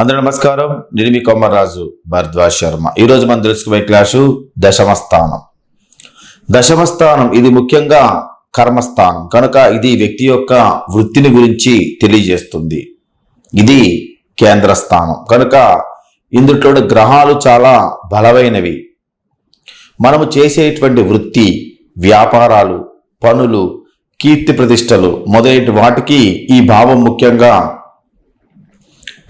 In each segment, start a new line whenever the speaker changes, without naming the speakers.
అందరూ నమస్కారం. నేను మీ కొమ్మరాజు భరద్వాజ్ శర్మ. ఈరోజు మనం తెలుసుకునే క్లాసు దశమస్థానం. దశమస్థానం ఇది ముఖ్యంగా కర్మస్థానం. కనుక ఇది వ్యక్తి యొక్క వృత్తిని గురించి తెలియజేస్తుంది. ఇది కేంద్ర స్థానం కనుక ఇందులో గ్రహాలు చాలా బలమైనవి. మనము చేసేటువంటి వృత్తి వ్యాపారాలు పనులు కీర్తి ప్రతిష్టలు మొదలైన వాటికి ఈ భావం ముఖ్యంగా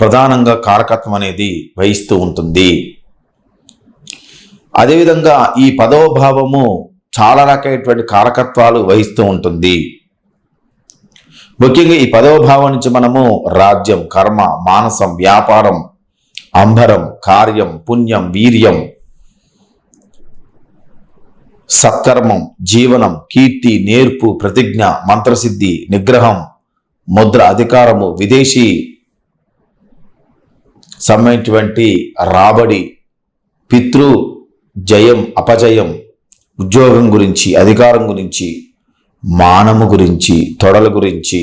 ప్రధానంగా కారకత్వం అనేది వహిస్తూ ఉంటుంది. అదేవిధంగా ఈ పదవ భావము చాలా రకమైనటువంటి కారకత్వాలు వహిస్తూ ఉంటుంది. ముఖ్యంగా ఈ పదవ భావం నుంచి మనము రాజ్యం కర్మ మానసం వ్యాపారం అంబరం కార్యం పుణ్యం వీర్యం సత్కర్మం జీవనం కీర్తి నేర్పు ప్రతిజ్ఞ మంత్రసిద్ధి నిగ్రహం ముద్ర అధికారము విదేశీ సంబంధించినటువంటి రాబడి పితృ జయం అపజయం ఉద్యోగం గురించి అధికారం గురించి మానము గురించి తొడల గురించి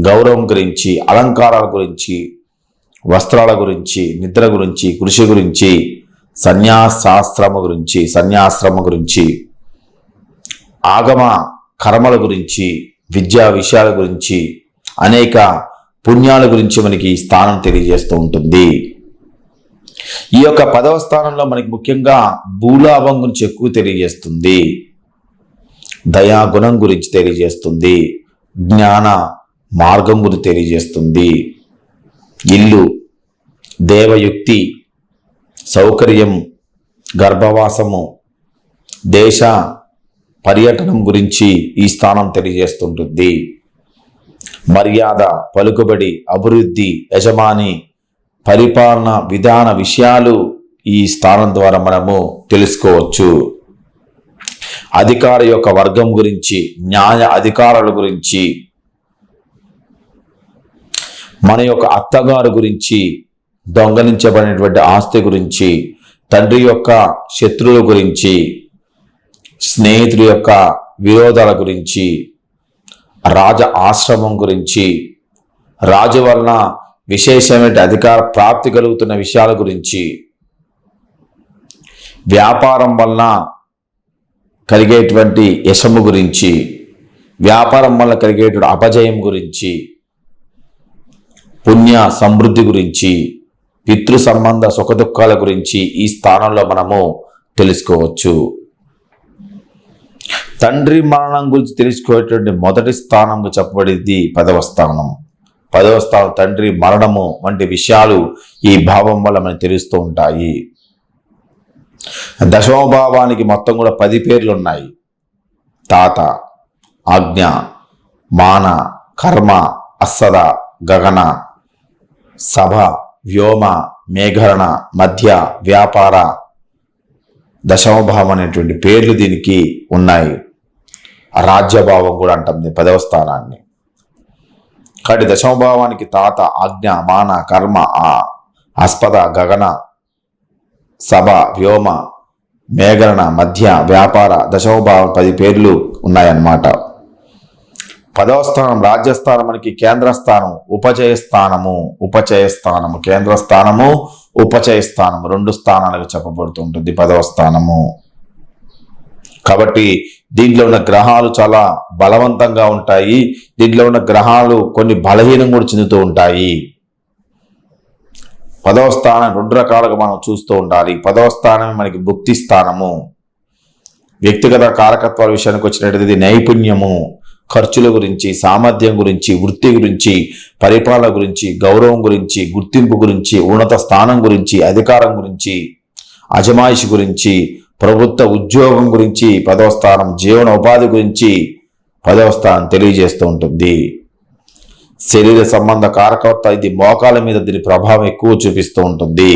గౌరవం గురించి అలంకారాల గురించి వస్త్రాల గురించి నిద్ర గురించి కృషి గురించి సన్యాసాశ్రమ గురించి సన్యాశ్రమ గురించి ఆగమ కర్మల గురించి విద్యా విషయాల గురించి అనేక పుణ్యాల గురించి మనకి ఈ స్థానం తెలియజేస్తూ ఉంటుంది. ఈ యొక్క పదవ స్థానంలో మనకి ముఖ్యంగా భూలాభం గురించి ఎక్కువ తెలియజేస్తుంది. దయా గుణం గురించి తెలియజేస్తుంది. జ్ఞాన మార్గం గురించి తెలియజేస్తుంది. ఇల్లు దేవయుక్తి సౌకర్యం గర్భవాసము దేశ పర్యటనం గురించి ఈ స్థానం తెలియజేస్తుంటుంది. మర్యాద పలుకుబడి అభివృద్ధి యజమాని పరిపాలన విధాన విషయాలు ఈ స్థానం ద్వారా మనము తెలుసుకోవచ్చు. అధికార యొక్క వర్గం గురించి న్యాయ అధికారాల గురించి మన యొక్క అత్తగారు గురించి దొంగలించబడినటువంటి ఆస్తి గురించి తండ్రి యొక్క శత్రువుల గురించి స్నేహితుల యొక్క విరోధాల గురించి రాజ ఆశ్రమం గురించి రాజు వలన విశేషమైన అధికార ప్రాప్తి కలుగుతున్న విషయాల గురించి వ్యాపారం వలన కలిగేటువంటి యశము గురించి వ్యాపారం వల్ల కలిగేటువంటి అపజయం గురించి పుణ్య సమృద్ధి గురించి పితృ సంబంధ సుఖదుఖాల గురించి ఈ స్థానంలో మనము తెలుసుకోవచ్చు. తండ్రి మరణం గురించి తెలుసుకునేటువంటి మొదటి స్థానం చెప్పబడింది పదవ స్థానం. పదవ స్థానం తండ్రి మరణము వంటి విషయాలు ఈ భావం వల్ల మనకు తెలుస్తూ ఉంటాయి. దశమ భావానికి మొత్తం కూడా పది పేర్లు ఉన్నాయి. తాత ఆజ్ఞ మాన కర్మ అస్సద గగన సభ వ్యోమ మేఘరణ మధ్య వ్యాపార దశమభావం అనేటువంటి పేర్లు దీనికి ఉన్నాయి. రాజ్యభావం కూడా అంటుంది పదవ స్థానాన్ని. కాబట్టి దశమభావానికి తాత ఆజ్ఞ మాన కర్మ ఆ ఆస్పద గగన సభ వ్యోమ మేఘరణ మధ్య వ్యాపార దశమభావం పది పేర్లు ఉన్నాయన్నమాట. పదవ స్థానం రాజ్యస్థానం మనకి కేంద్ర స్థానం ఉపచయ స్థానము ఉపచయ స్థానము. కేంద్ర స్థానము ఉపచయ స్థానము. రెండు స్థానాలకు చెప్పబడుతుంటుంది పదవ స్థానము. కాబట్టి దీంట్లో ఉన్న గ్రహాలు చాలా బలవంతంగా ఉంటాయి. దీంట్లో ఉన్న గ్రహాలు కొన్ని బలహీనం కూడా చెందుతూ ఉంటాయి. పదవ స్థానం రెండు రకాలుగా మనం చూస్తూ ఉండాలి. పదవ స్థానం మనకి భుక్తి స్థానము. వ్యక్తిగత కారకత్వాల విషయానికి వచ్చినట్టు నైపుణ్యము. ఖర్చుల గురించి సామర్థ్యం గురించి వృత్తి గురించి పరిపాలన గురించి గౌరవం గురించి గుర్తింపు గురించి ఉన్నత స్థానం గురించి అధికారం గురించి అజమాయిషి గురించి ప్రభుత్వ ఉద్యోగం గురించి పదవ స్థానం జీవన ఉపాధి గురించి పదవ స్థానం తెలియజేస్తూ ఉంటుంది. శరీర సంబంధ కారకత్వ ఇది మోకాల మీద దీని ప్రభావం ఎక్కువ చూపిస్తూ ఉంటుంది.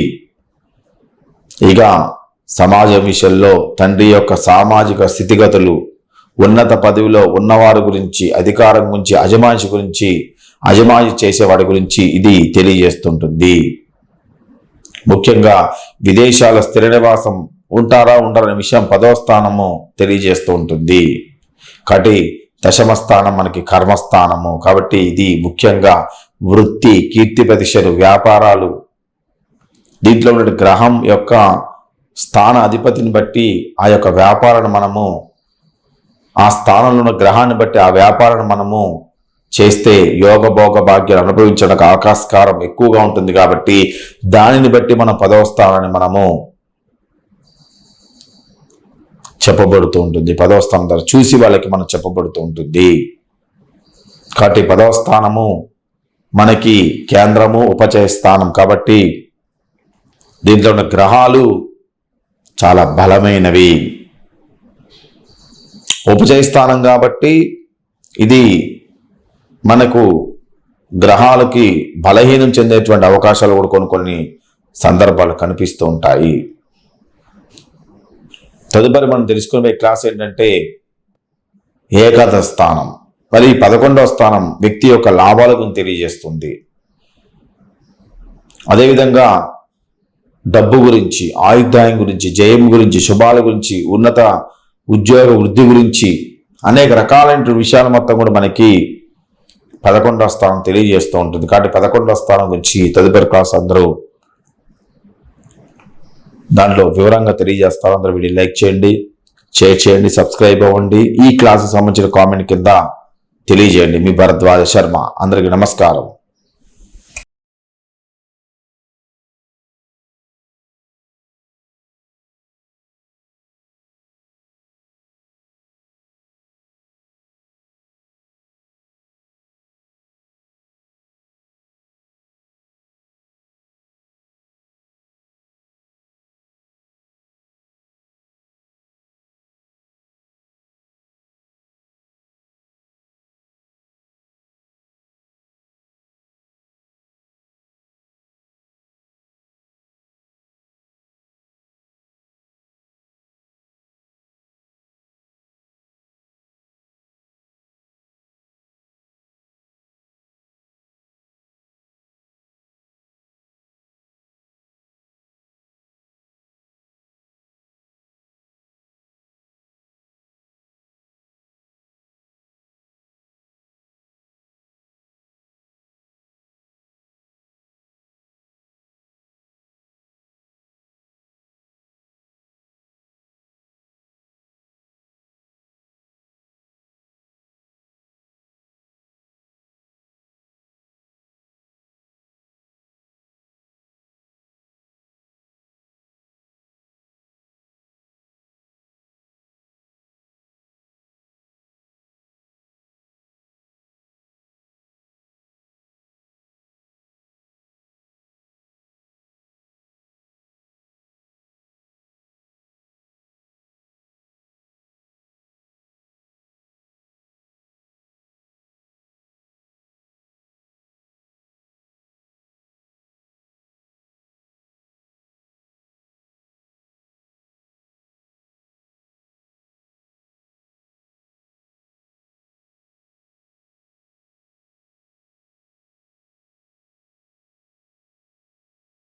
ఇక సమాజం విషయంలో తండ్రి యొక్క సామాజిక స్థితిగతులు ఉన్నత పదవిలో ఉన్నవారి గురించి అధికారం గురించి అజమాయిషి గురించి అజమాయిషి చేసేవాడి గురించి ఇది తెలియజేస్తుంటుంది. ముఖ్యంగా విదేశాల స్థిర నివాసం ఉంటారా ఉండరనే విషయం పదవ స్థానము తెలియజేస్తూ ఉంటుంది కాబట్టి దశమ స్థానం మనకి కర్మస్థానము. కాబట్టి ఇది ముఖ్యంగా వృత్తి కీర్తి ప్రతిష్టలు వ్యాపారాలు. దీంట్లో ఉన్న గ్రహం యొక్క స్థాన అధిపతిని బట్టి ఆ యొక్క వ్యాపారాన్ని మనము ఆ స్థానంలో ఉన్న గ్రహాన్ని బట్టి ఆ వ్యాపారాన్ని మనము చేస్తే యోగ భోగ భాగ్యాలు అనుభవించడానికి ఆకాస్కారం ఎక్కువగా ఉంటుంది కాబట్టి దానిని బట్టి మనం పదవ స్థానాన్ని మనము చెప్పబడుతూ ఉంటుంది. పదవ స్థానం ద్వారా చూసి వాళ్ళకి మనం చెప్పబడుతూ ఉంటుంది. కాబట్టి పదవ స్థానము మనకి కేంద్రము ఉపచయ స్థానం కాబట్టి దీంట్లో ఉన్న గ్రహాలు చాలా బలమైనవి. ఉపజయ స్థానం కాబట్టి ఇది మనకు గ్రహాలకి బలహీనం చెందేటువంటి అవకాశాలు కూడా కొన్ని కొన్ని సందర్భాలు కనిపిస్తూ ఉంటాయి. తదుపరి మనం తెలుసుకునే క్లాస్ ఏంటంటే ఏకాదశ స్థానం మరి ఈ పదకొండవ స్థానం వ్యక్తి యొక్క లాభాల గురించి తెలియజేస్తుంది. అదేవిధంగా డబ్బు గురించి ఆయుర్దాయం గురించి జయం గురించి శుభాల గురించి ఉన్నత ఉద్యోగ వృద్ధి గురించి అనేక రకాలైన విషయాలు మొత్తం కూడా మనకి పదకొండవ స్థానం తెలియజేస్తూ ఉంటుంది. కాబట్టి పదకొండవ స్థానం గురించి తదుపరి క్లాస్ అందరూ దాంట్లో వివరంగా తెలియజేస్తారు. అందరూ వీడియో లైక్ చేయండి షేర్ చేయండి సబ్స్క్రైబ్ అవ్వండి. ఈ క్లాస్కి సంబంధించిన కామెంట్ కింద తెలియజేయండి. మీ భరద్వాజ శర్మ. అందరికీ నమస్కారం.